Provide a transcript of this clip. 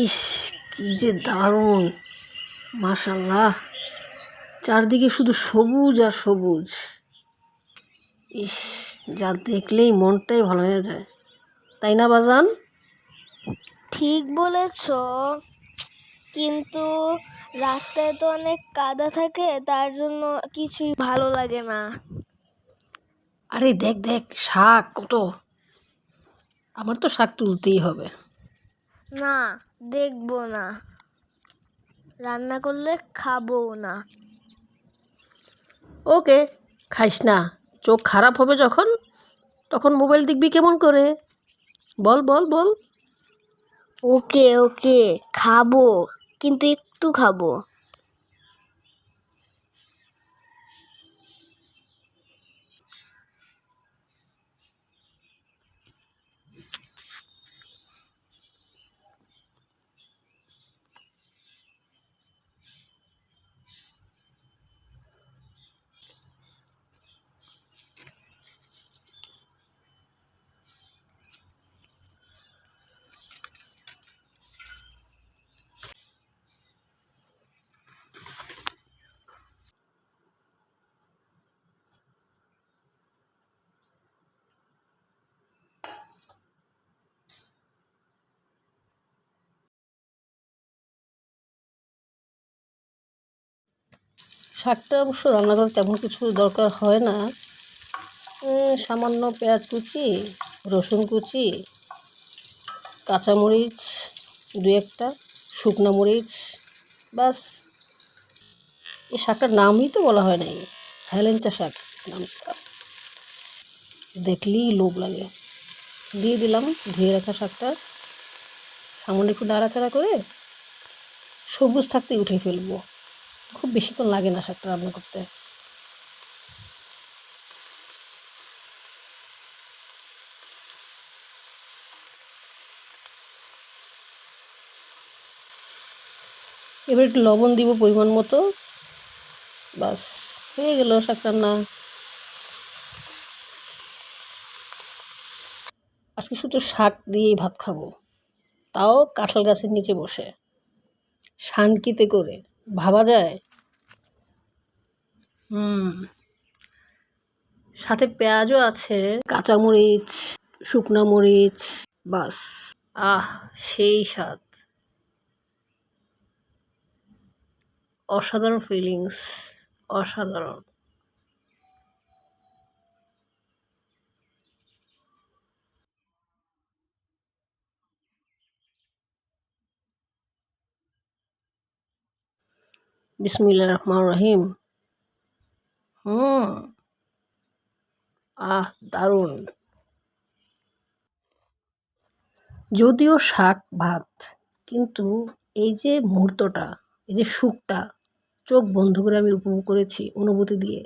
ইস কি যে দারুণ। মাশাল্লাহ চারদিকে শুধু সবুজ আর সবুজ। ইস যা দেখলেই মনটাই ভালো হয়ে যায়। তাই না বাজান? ঠিক বলেছ। কিন্তু রাস্তায় তো অনেক কাদা থাকে তার জন্য কিছুই ভালো লাগে না। আরে দেখ দেখ শাক কত। আমার তো শাক তুলতেই হবে। না দেখব না। রান্না করলে খাব না। ওকে খাইস না। চোখ খারাপ হবে যখন তখন মোবাইল দেখবি কেমন করে। বল বল বল। ওকে ওকে খাব কিন্তু একটু খাব। শাকটা অবশ্য রান্না করতে তেমন কিছু দরকার হয় না। সামান্য পেঁয়াজ কুচি, রসুন কুচি, কাঁচামরিচ, দু একটা, শুকনো মরিচ বাস এই শাকটার নামই তো বলা হয় নাই, হেলেঞ্চা শাক নামটা। দেখলেই লোভ লাগে। দিয়ে দিলাম ধুয়ে রাখা শাকটা। সামান্য একটু নাড়াচাড়া করে সবুজ থাকতে উঠে ফেলব। খুব বেশিক্ষণ লাগে না শাকটা রান্না করতে। এবার একটু লবণ দিব পরিমাণ মতো। বাস, হয়ে গেল শাক রান্না। আজকে শুধু শাক দিয়েই ভাত খাব, তাও কাঁঠাল গাছের নিচে বসে। শানকিতে করে, ভাবা যায়? হুম। সাথে পেঁয়াজও আছে। কাঁচামরিচ শুকনা মরিচ বাস। আহ সেই স্বাদ। অসাধারণ ফিলিংস অসাধারণ। বিসমিল্লা রহমান রহিম। হুম। আহ, দারুণ। যদিও শাক, ভাত, কিন্তু এই যে মুহূর্তটা, এই যে সুখটা, চোখ বন্ধ করে আমি উপভোগ করেছি অনুভূতি দিয়ে।